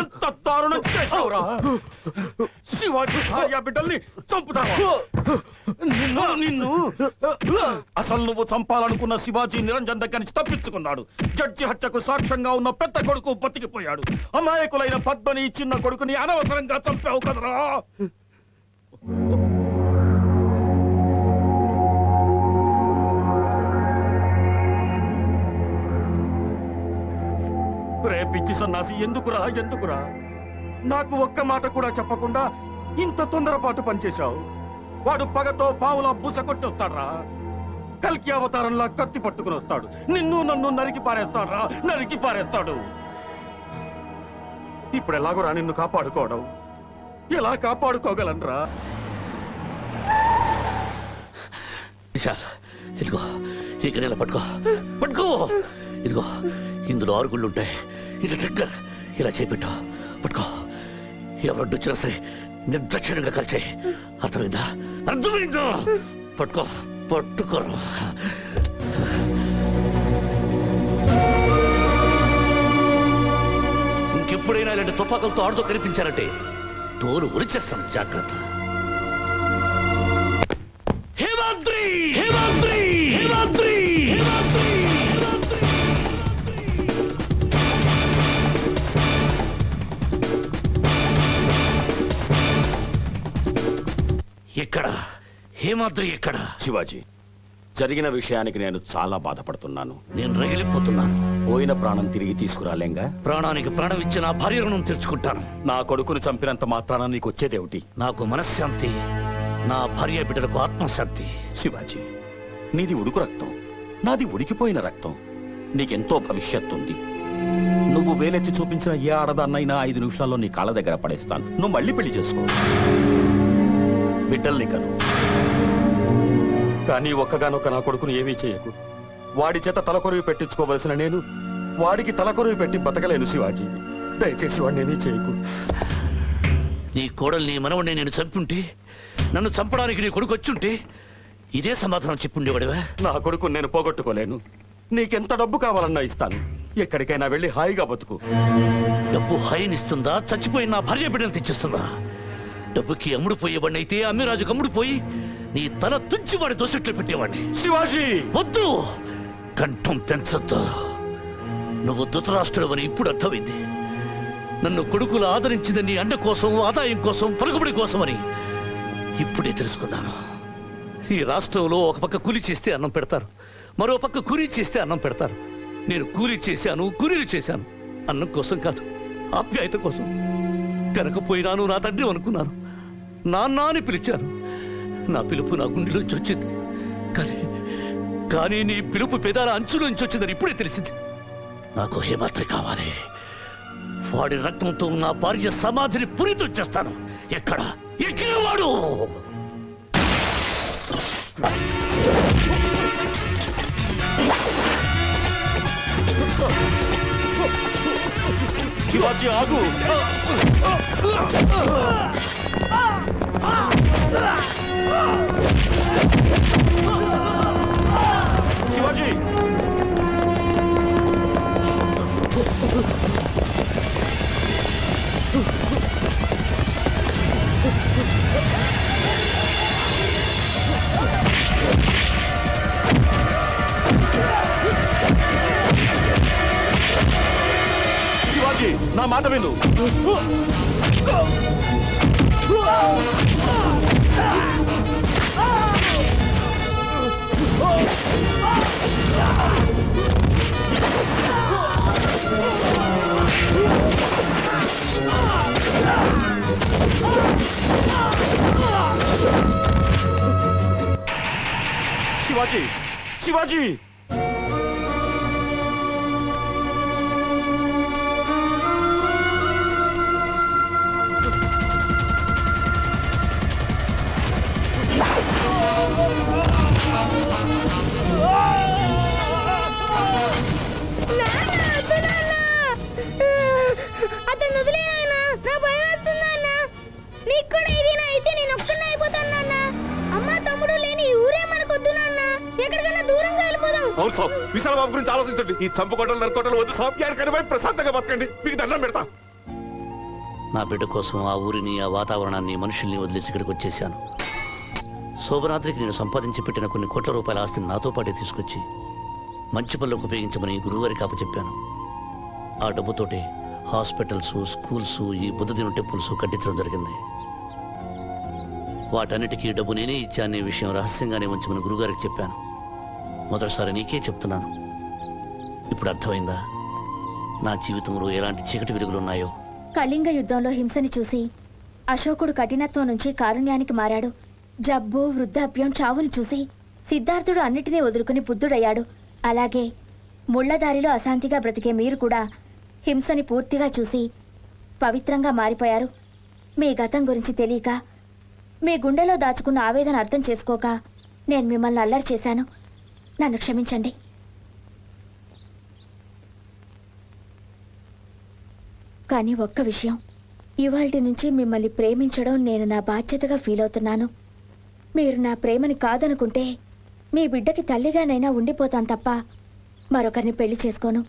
ఎంత దారుణం చేశావురా? శివాజీ భార్య బిడ్డల్ని చంపుతావా? నిన్ను నిన్ను. అసలు నువ్వు చంపాలనుకున్న శివాజీ నిరంజన్ దగ్గర నుంచి తప్పించుకున్నాడు. జడ్జి హత్యకు సాక్ష్యంగా ఉన్న పెద్ద కొడుకు బతికిపోయాడు. అమాయకులైన పద్మని చిన్న కొడుకుని అనవసరంగా చంపావు కదరా. రే పిచ్చి సన్నాసి ఎందుకురా ఎందుకురా? నాకు ఒక్క మాట కూడా చెప్పకుండా ఇంత తొందరపాటు పనిచేశావు. వాడు పగతో పావులా బుస కొట్టొస్తాడ్రా. కల్కి అవతారంలా కత్తి పట్టుకుని వస్తాడు. నిన్ను నన్ను నరికి పారేస్తాడ్రా నరికి పారేస్తాడు. ఇప్పుడు ఎలాగోరా నిన్ను కాపాడుకోవడం? ఎలా కాపాడుకోగలనరా? విశాల్ ఇదిగో ఈ పట్టుకో. పట్టుకో. ఇదిగో ఇందులో ఆరుగుళ్ళు ఉంటాయి. ఇది దగ్గర. ఇలా చేపెట్టు. పట్టుకో. ఎవరు వచ్చినా సరే నిర్దక్షిణంగా కలిచాయి. అర్థమైందా? అర్థమైందా? పట్టుకో. పట్టుకోరు ఇంకెప్పుడైనా ఇలాంటి తుపాకులతో ఆడుతూ కనిపించారంటే తోలు ఉరిచేస్తాను. జాగ్రత్త. హేమాద్రి ఎక్కడ? శివాజీ జరిగిన విషయానికి నేను చాలా బాధపడుతున్నాను. నేను రగిలిపోతున్నాను. పోయిన ప్రాణం తిరిగి తీసుకురాలేంగా? ప్రాణానికి ప్రాణం ఇచ్చి నా భార్య రుణం తెచ్చుకుంటాను. నా కొడుకును చంపినంత మాత్రాన నీకు వచ్చేదేమిటి? నాకు మనశ్శాంతి నా భార్య బిడ్డలకు ఆత్మశాంతి. శివాజీ నీది ఉడుకు రక్తం నాది ఉడికిపోయిన రక్తం. నీకెంతో భవిష్యత్తు ఉంది నువ్వు వేలెత్తి చూపించిన ఏ ఆడదాన్నైనా ఐదు నిమిషాల్లో నీ కాళ్ళ దగ్గర పడేస్తాను. నువ్వు మళ్ళీ పెళ్ళి చేసుకో. బిడ్డల్ని కను. కానీ ఒక్కగానొక్క నా కొడుకును ఏమీ చేయకు. వాడి చేత తలకొరువి పెట్టించుకోవలసిన నేను వాడికి తలకొరువి పెట్టి బతకలేను శివాజీ. దయచేసి వాడిని ఏమీ చేయకు. నీ కోడల్ని మనవడిని నేను చంపుంటే నన్ను చంపడానికి నీ కొడుకు వచ్చుంటే ఇదే సమాధానం చెప్పుండేవాడివా? నా కొడుకుని నేను పోగొట్టుకోలేను. నీకెంత డబ్బు కావాలన్నా ఇస్తాను. ఎక్కడికైనా వెళ్ళి హాయిగా బతుకు. డబ్బు హాయినిస్తుందా చచ్చిపోయిన నా భార్య బిడ్డలు తెచ్చిస్తుందా? డబ్బుకి అమ్ముడు పోయేవాడిని అయితే అమ్మిరాజుకు అమ్ముడు పోయి నీ తల తుంచి వాడి దోసెట్లు పెట్టేవాడిని. శివాజీ! వద్దు! కంఠం పెంచొద్దు నువ్వు ధృతరాష్ట్రుడు అని ఇప్పుడు అర్థమైంది. నన్ను కొడుకులు ఆదరించింది నీ అండ కోసం ఆదాయం కోసం పలుకుబడి కోసమని ఇప్పుడే తెలుసుకున్నాను. ఈ రాష్ట్రంలో ఒక పక్క కూలి చేస్తే అన్నం పెడతారు మరో పక్క కూలీ చేస్తే అన్నం పెడతారు. నేను కూలీ చేశాను కూలీలు చేశాను. అన్నం కోసం కాదు ఆప్యాయత కోసం. కనకపోయినాను నా తండ్రి అనుకున్నాను. నాన్న అని పిలిచాను నా పిలుపు నా గుండెలోంచి వచ్చింది కానీ కానీ నీ పిలుపు పెదాల అంచులోంచి వచ్చిందని ఇప్పుడే తెలిసింది నాకు హేమాత్రి కావాలి వాడి రక్తంతో నా భార్య సమాధిని పురితం చేస్తాను ఎక్కడ ఎక్కడ వాడు శివాజీ ఆగు శివాజీ శివాజీ నా మాట విను శివాజీ శివాజీ అతను వదిలేనా నా భయం దూరంగా వెళ్ళిపోదాం విశాల బాబు గురించి ఆలోచించండి. ఈ చంపుకోటలు నరుకోటలు వద్దు సాబ్ ఎక్కడికైనా పోయి ప్రశాంతంగా బతకండి. మీకు దండం పెడతా. నా బిడ్డ కోసం ఆ ఊరిని ఆ వాతావరణాన్ని మనుషుల్ని వదిలేసి ఇక్కడికి వచ్చేసాను శోభరాత్రికి నేను సంపాదించి పెట్టిన కొన్ని కోట్ల రూపాయల ఆస్తిని నాతో పాటే తీసుకొచ్చి మంచి పనులకు ఉపయోగించమని గురువుగారికి అప్పచెప్పాను ఆ డబ్బుతోటే హాస్పిటల్స్ స్కూల్స్ ఈ బుద్ధదిన టెంపుల్స్ కట్టించడం జరిగింది. వాటన్నిటికీ డబ్బు నేనే ఇచ్చానే విషయం రహస్యంగానే ఉంచమని గురుగారికి చెప్పాను. మొదటిసారి నీకే చెప్తున్నాను. ఇప్పుడు అర్థమైందా? నా జీవితంలో ఎలాంటి చీకటి వెలుగులున్నాయో కళింగ యుద్ధంలో హింసని చూసి అశోకుడు కఠినత్వం నుంచి కారుణ్యానికి మారాడు. జబ్బు వృద్ధాప్యం చావుని చూసి సిద్ధార్థుడు అన్నిటినీ వదులుకుని బుద్ధుడయ్యాడు. అలాగే ముళ్ళదారిలో అశాంతిగా బ్రతికే మీరు కూడా హింసని పూర్తిగా చూసి పవిత్రంగా మారిపోయారు. మీ గతం గురించి తెలియక మీ గుండెలో దాచుకున్న ఆవేదన అర్థం చేసుకోక నేను మిమ్మల్ని అల్లరి చేశాను. నన్ను క్షమించండి. కానీ ఒక్క విషయం ఇవాళ నుంచి మిమ్మల్ని ప్రేమించడం నేను నా బాధ్యతగా ఫీల్ అవుతున్నాను. మీరు నా ప్రేమని కాదనుకుంటే మీ బిడ్డకి తల్లిగానైనా ఉండిపోతాను తప్ప మరొకరిని పెళ్ళి చేసుకోను.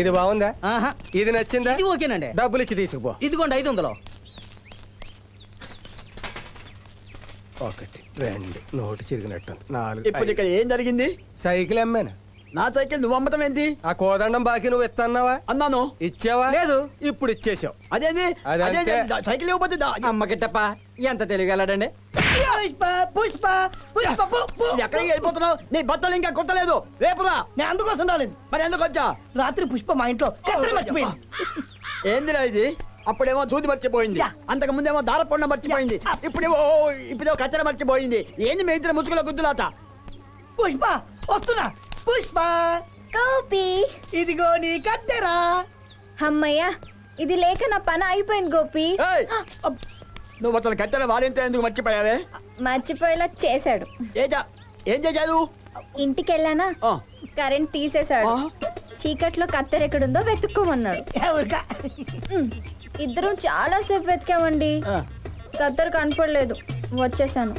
ఇది బాగుందా? ఆహా. ఇది నచ్చిందా? ఇది ఓకేనండి. డబ్బులు ఇచ్చి తీసుకుపో. ఇదిగోండి ఐదు వందలు ఒకటి రెండు నోటు చిరిగినట్టు నాలుగు ఇప్పుడు. ఇక్కడ ఏం జరిగింది? సైకిల్ అమ్మాను? నా సైకిల్ నువ్వు అమ్మటం ఏంటి? ఆ కోదండం బాకీ నువ్వు ఇస్తున్నావా అన్నాను. ఇచ్చావా? లేదు. ఇప్పుడు ఇచ్చేసావు. అదేంది. దా- సైకిల్ ఇవ్వకపోతే దా- అమ్మ గిట్టప్ప ఎంత తెలియగలడండి పుష్ప పుష్ప పుష్ప పు, పు. ఎక్కడికి వెళ్ళిపోతున్నావు? నీ బట్టలు ఇంకా కుట్టలేదు. రేపురా నేను అందుకోసం రాలేదు. మరి ఎందుకు వచ్చా? రాత్రి పుష్ప మా ఇంట్లో కత్తిరి మర్చిపోయింది. ఏందిరా ఇది? అప్పుడేమో సూది మర్చిపోయింది. అంతకు ముందేమో దారపొండ మర్చిపోయింది. ఇప్పుడేమో ఇప్పుడేమో కచ్చర మర్చిపోయింది. ఏంది మీ ఇద్దరు ముసుగుల గుద్దులాత పుష్ప వస్తున్నా. పుష్ప! గోపి! ఇదిగో నీ కత్తెరా! అమ్మయ్యా ఇది లేక నా పని అయిపోయింది గోపి! నువ్వు అసలు కత్తెర వాడింతో ఎందుకు మర్చిపోయావే? మర్చిపోయేలా చేశాడు. ఏం చే- ఏం చేశావు? ఇంటికి వెళ్ళానా. కరెంట్ తీసేశాడు. చీకట్లో కత్తెర ఎక్కడుందో వెతుక్కోమన్నాడు. ఇద్దరం చాలా సేపు వెతికామండి. కత్తెర కనపడలేదు. వచ్చేసాను.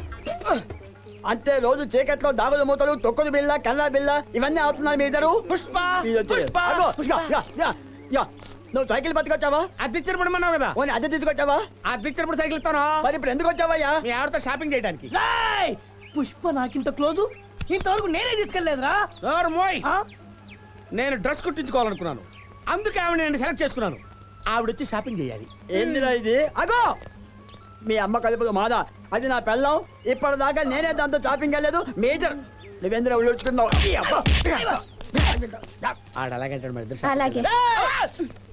అంతే రోజు చీకట్లో దాగుడు మూతలు తొక్కుడు బిల్ల కన్నా బిల్ల ఇవన్నీ అవుతున్నారు మీ ఇద్దరు. పుష్ప! పుష్ప! నువ్వు సైకిల్ బతికొచ్చావా అద్దెచ్చినప్పుడు మన్నావు కదా? ఓని అద్దె తీసుకొచ్చావా? అద్దెచ్చినప్పుడు సైకిల్ ఇస్తాను? మరి ఇప్పుడు ఎందుకు వచ్చావయ్యా మీ ఆవిడతో షాపింగ్ చేయడానికి. పుష్ప నాకింత క్లోజు. ఇంతవరకు నేనే తీసుకెళ్ళేదురా మోయ్! నేను డ్రెస్ కుట్టించుకోవాలనుకున్నాను. అందుకే ఆవిడ నేను సెలెక్ట్ చేసుకున్నాను. ఆవిడ వచ్చి షాపింగ్ చేయాలి. ఏందిరా ఇది? అగో! మీ అమ్మ కలుపుదు మాదా. అది నా పెళ్ళం. ఇప్పటిదాకా నేనే దాంతో షాపింగ్ వెళ్ళలేదు. మేజర్ ఆడ అలాగంటాడు మరి. ఇద్దరు అలాగే.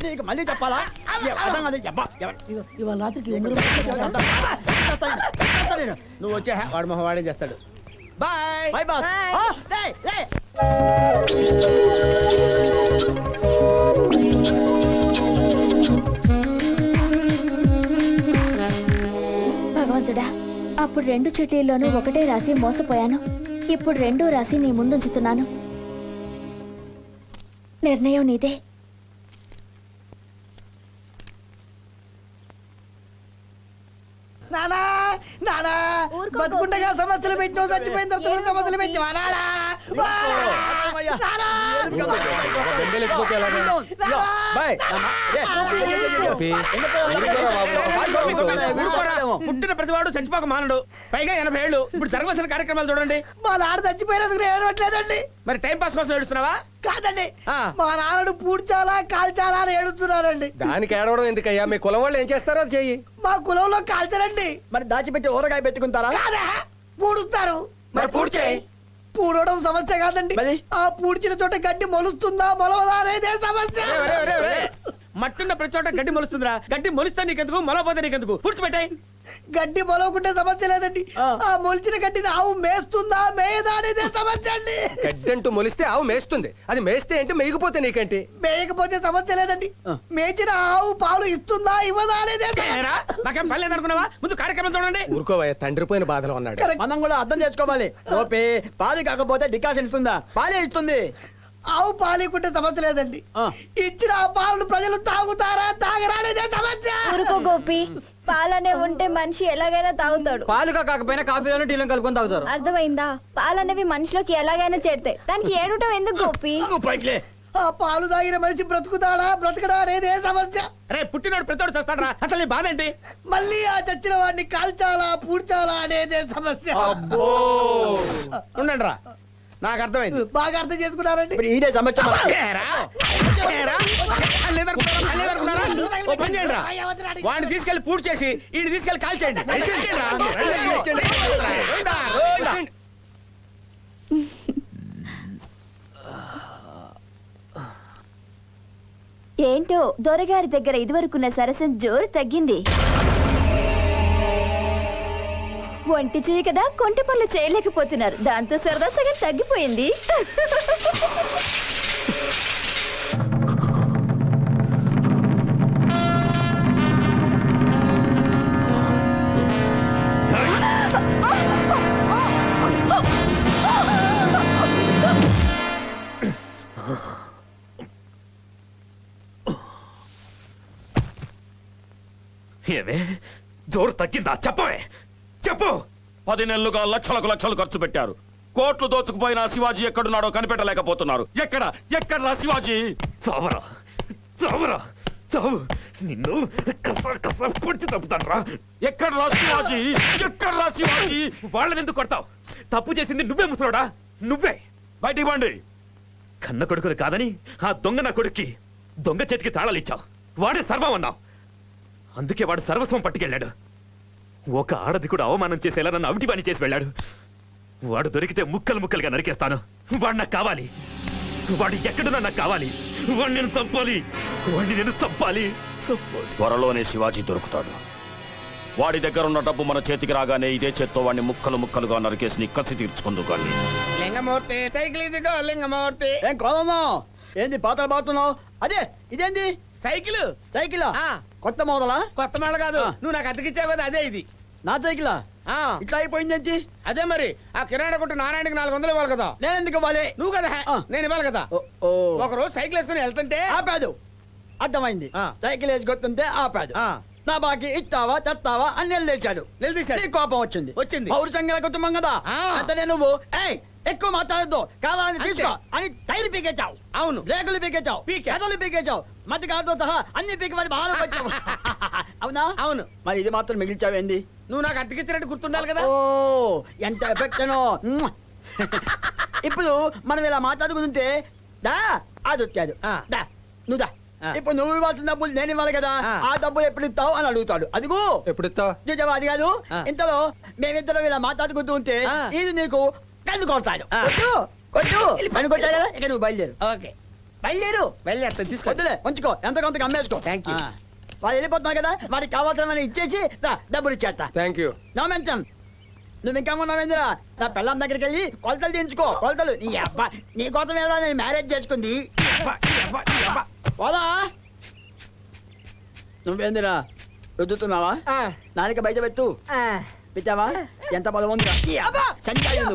నీకు మళ్ళీ చెప్పాలా? అర్థం కాదు. ఇవాళ రాత్రికి ఉంగరం నువ్వు వచ్చే వాడు మొహం వాడే చేస్తాడు. Boy bye boss Bye. ఆ, అప్పుడు రెండు చిటీల్లోనూ ఒకటే రాసి మోసపోయాను. ఇప్పుడు రెండూ రాసి నీ ముందుంచుతున్నాను. నిర్ణయం నీదే. నానా నానా బతుకుండగా సమస్యలు పెట్టినావు చచ్చిపోయిన తర్వాత కూడా సమస్యలు పెట్టివా నానా. పుట్టిన ప్రతివాడు చచ్చిపోక మానడు. పైగా ఎనభై ఏళ్ళు. ఇప్పుడు జరగవలసిన కార్యక్రమాలు చూడండి. మా నాన్న చచ్చిపోయినందుకు నేను ఏడవట్లేదండి. మరి టైం పాస్ కోసం ఏడుస్తున్నావా? కాదండి. మా నాన్నను పూడ్చాలా కాల్చాలా అని ఏడుస్తున్నారండి. దానికి ఏడవడం ఎందుకయ్యా? మీ కులం వాళ్ళు ఏం చేస్తారో అది చెయ్యి. మా కులంలో కాల్చరండి. మరి దాచిపెట్టి ఊరగాయ పెట్టుకుంటారా పూడుస్తారు. మరి పూడ్చే పూడవడం సమస్య కాదండి? ఆ పూడ్చిన చోట గడ్డి మొలుస్తుందా? మొలవదా అనేదే సమస్య. మట్టున్న ప్రతి చోట గడ్డి మొలుస్తుందిరా. గడ్డి మొలిస్తే నీకెందుకు? మొలపోతే నీకెందుకు? పూడ్చిపెట్టాయి. గడ్డి మొలవకుంటే సమస్య లేదండి. ఆ. మొలిచిన గడ్డిని ఆవు మేస్తుందా మేయదా అనేదే సమస్య అండి. గడ్డంటూ మొలిస్తే ఆవు మేస్తుంది. అది మేస్తే ఏంటి మేగిపోతే నీకేంటి? మేయకపోతే సమస్య లేదండి. మేచిన ఆవు పాలు ఇస్తుందా ఇవ్వదా అనేదే నాకేం పని లేదనుకున్నావా? ముందు కార్యక్రమం చూడండి. ఊరుకోవయ్యా తండ్రి పోయిన బాధలో ఉన్నాడు. మనం కూడా అర్థం చేసుకోవాలి. ఓపే పాలు కాకపోతే డికాషన్ ఇస్తుందా? పాలే ఇస్తుంది. ఆవు పాలికుంటే సమస్య లేదండి. ఇచ్చిన ఆ పాలను ప్రజలు తాగుతారా తాగరా అనేదే సమస్య. ఊరుకో గోపి. పాలనే ఉంటే మనిషి ఎలాగైనా తాగుతాడు. పాలుగా కాకపోయినా కాఫీలోనే టీలో కలుపుకొని తాగుతారు. అర్థమైందా? పాలనేవి మనిషిలోకి ఎలాగైనా చేరుతాయి. దానికి ఏడుటం ఎందుకు గోపి? నువ్వు పైకిలే. ఆ పాలు తాగిన మనిషి బ్రతుకుతాడా బ్రతకడా అనేది ఏ సమస్య. అరే పుట్టినోడు ప్రతివాడు చేస్తాడు అసలు నీ బాధ ఏంటి? మళ్ళీ ఆ చచ్చిన వాడిని కాల్చాలా పూడ్చాలా అనేదే సమస్య. ఉండండి రా నాకు అర్థమైంది. బాగా అర్థం చేసుకున్నారండి. ఈడే సమస్య ఓ పని చేయండి రా. వాడిని తీసుకెళ్ళి పూర్తి చేసి ఈయన తీసుకెళ్ళి కాల్ చేయండి. ఏంటో దొరగారి దగ్గర ఇదివరకున్న సరసం జోరు తగ్గింది ఒంటి చేయి కదా కొంటి పనులు చేయలేకపోతున్నారు దాంతో సరదా సగం తగ్గిపోయింది ఏమే? జోరు తగ్గిందా? చెప్పవే చెప్పు. పది నెలలుగా లక్షలకు లక్షలు ఖర్చు పెట్టారు. కోట్లు దోచుకుపోయిన శివాజీ ఎక్కడున్నాడో కనిపెట్టలేకపోతున్నారు. ఎక్కడ? ఎక్కడ శివాజీ? చావరా చావరా చావు నిన్ను కస కస పొడిచి తప్పుతాను ఎక్కడ రా శివాజీ? ఎక్కడ రా శివాజీ? వాళ్ళని ఎందుకు కొడతావు? తప్పు చేసింది నువ్వే ముసలోడా? నువ్వే. బయటికి పండి. కన్న కొడుకులు కాదని ఆ దొంగ నా కొడుక్కి దొంగ చేతికి తాళాలు ఇచ్చావు. వాడే సర్వం అన్నావు. అందుకే వాడు సర్వస్వం పట్టుకెళ్ళాడు. ఒక ఆడది కూడా అవమానం చేసేలా నన్ను అవిటి పని చేసి వెళ్ళాడు. వాడు దొరికితే ముక్కలు ముక్కలుగా నరికేస్తాను. వాడు నాకు కావాలి. వాడు ఎక్కడున్నా నాకు కావాలి. వాడిని నేను చంపాలి. వాడిని నేను చంపాలి. త్వరలోనే శివాజీ దొరుకుతాడు. వాడి దగ్గర ఉన్న డబ్బు మన చేతికి రాగానే ఇదే చేత్తో వాడిని ముక్కలు ముక్కలుగా నరికేసి నీ కసి తీర్చుకుందు కానీ లింగమూర్తి సైకిల్ ఇదిగో లింగమూర్తి. ఏం కోదమ్మా ఏంది పాత్రలు బాగుతున్నావు? అదే ఇదేంది? సైకిల్ సైకిలా? ఆ. కొత్త మోదలా? కొత్త మళ్ళ కాదు. నువ్వు నాకు అతికిచ్చావు కదా అదే ఇది. నా సైకిలా? ఆ. ఇట్లా అయిపోయింది ఏంటి? అదే మరి. ఆ కిరాణా కొట్టు నారాయణకి నాలుగు వందలు ఇవ్వాలి కదా. నేను ఎందుకు ఇవ్వాలి? నువ్వు కదా. నేను ఇవ్వాలి కదా. ఓ, ఓ. ఒక రోజు సైకిల్ వేసుకుని వెళ్తుంటే ఆపాదు. అర్థమైంది. సైకిల్ వేసి కొత్తుంటే ఆపాదు. ఆ. నా బాకి ఇస్తావా తెస్తావా అని నిలదీశాడు. నిలదీశాడు. నీ కోపం వచ్చింది. వచ్చింది. పౌరుషంగా కుటుంబం కదా. అంతనే నువ్వు. ఏయ్ ఎక్కువ మాట్లాడద్దు. కావాలని. తీసుకో అని టైర్ పీకేచావు అవును. రేకులు పీకేచావు పీకే. కథలు పీకేచావు మధ్య కారుతో సహా అన్ని పీకి మరి బాగా వచ్చావు అవునా? అవును. మరి ఇది మాత్రం మిగిల్చావేంది నువ్వు నాకు అతికిచ్చినట్టు గుర్తుండాలి కదా. ఓ ఎంత ఎఫెక్ట్ ఇప్పుడు మనం ఇలా మాట్లాడుకుంటుంటే దా అది వచ్చాడు ఆ. దా నువ్వు దా. ఇప్పుడు నువ్వు ఇవ్వాల్సిన డబ్బులు నేను ఇవ్వాలి కదా ఆ. డబ్బులు ఎప్పుడు ఇస్తావు అని అడుగుతాడు. అదిగో. ఎప్పుడు ఇస్తావు? నిజమా అది కాదు. ఇంతలో మేమిద్దరం ఇలా మాట్లాడుకుంటూ ఉంటే. ఇది నీకు కన్ను కొడతాడు. ఆ. కొట్టు కొట్టు కదా? ఇక నువ్వు బయలుదేరు. ఓకే. బయలుదేరు. వెళ్ళేస్తాను తీసుకో. వద్దులే ఉంచుకో. ఎంత కొంత అమ్మేసుకో you. ఆ. వాళ్ళు వెళ్ళిపోతున్నారు కదా వాడికి కావాల్సిన ఇచ్చేసి డబ్బులు ఇచ్చేస్తా. థ్యాంక్ యూ నో మెన్షన్ నువ్వు ఇంకా ఉన్నావేందిరా? నా పిల్లం దగ్గరికి వెళ్ళి కొలతలు దించుకో కొలతలు. నీ అబ్బా నీ కోసం ఏదో నేను మ్యారేజ్ చేసుకుంది. పోదా? నువ్వేందిరా? రుద్దుతున్నావా? నాలుక బయట పెట్టు. పెట్టావా? ఎంత బలం ఉందిరా?